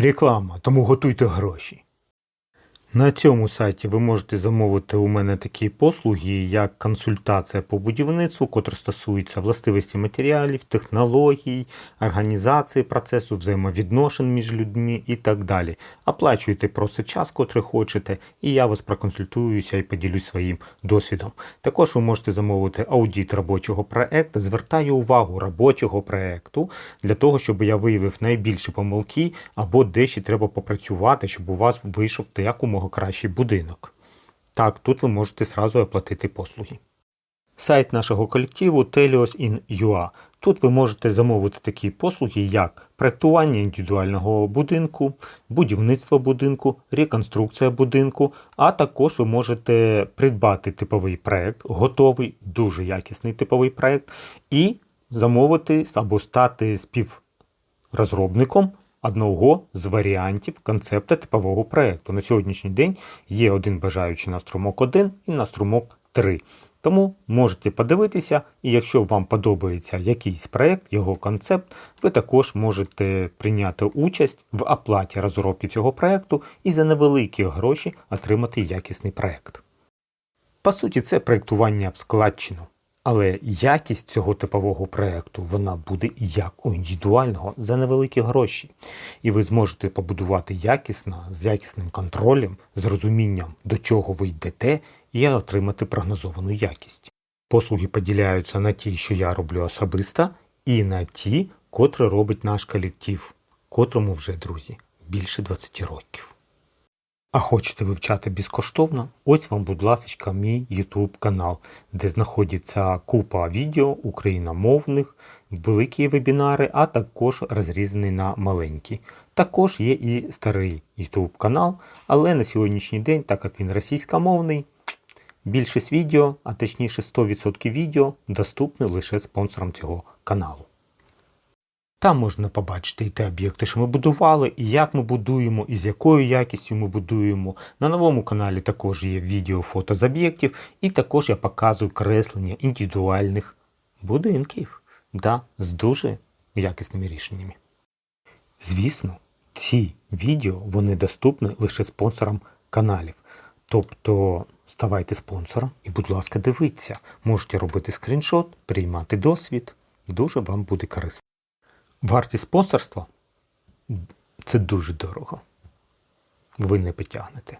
Реклама, тому готуйте гроші. На цьому сайті ви можете замовити у мене такі послуги, як консультація по будівництву, котра стосується властивості матеріалів, технологій, організації процесу, взаємовідношень між людьми і так далі. Оплачуйте просто час, котрий хочете, і я вас проконсультуюся і поділюсь своїм досвідом. Також ви можете замовити аудит робочого проекту. Звертаю увагу робочого проекту для того, щоб я виявив найбільші помилки або де ще треба попрацювати, щоб у вас вийшов та якомога кращий будинок. Так, тут ви можете зразу оплатити послуги. Сайт нашого колективу Telios in Тут ви можете замовити такі послуги, як проектування індивідуального будинку, будівництво будинку, реконструкція будинку, а також ви можете придбати типовий проект, готовий, дуже якісний типовий проект, і замовити або стати співрозробником одного з варіантів концепта типового проекту. На сьогоднішній день є один бажаючий на струмок 1 і на струмок 3. Тому можете подивитися, і якщо вам подобається якийсь проект, його концепт, ви також можете прийняти участь в оплаті розробки цього проекту і за невеликі гроші отримати якісний проект. По суті, це проектування в складчину. Але якість цього типового проекту вона буде як у індивідуального за невеликі гроші. І ви зможете побудувати якісно, з якісним контролем, з розумінням, до чого ви йдете, і отримати прогнозовану якість. Послуги поділяються на ті, що я роблю особисто, і на ті, котрі робить наш колектив, котрому вже, друзі, більше 20 років. А хочете вивчати безкоштовно? Ось вам, будь ласка, мій YouTube канал, де знаходиться купа відео україномовних, великі вебінари, а також розрізані на маленькі. Також є і старий YouTube канал, але на сьогоднішній день, так як він російськомовний, більшість відео, а точніше 100% відео, доступні лише спонсорам цього каналу. Там можна побачити і ті об'єкти, що ми будували, і як ми будуємо, і з якою якістю ми будуємо. На новому каналі також є відео фото з об'єктів, і також я показую креслення індивідуальних будинків да, з дуже якісними рішеннями. Звісно, ці відео вони доступні лише спонсорам каналів. Тобто ставайте спонсором і, будь ласка, дивіться, можете робити скріншот, приймати досвід. Дуже вам буде корисно. Вартість спонсорства це дуже дорого. Ви не потягнете.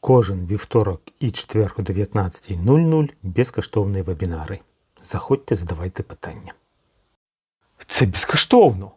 Кожен вівторок і четверг о 19.00 безкоштовні вебінари. Заходьте, задавайте питання. Це безкоштовно!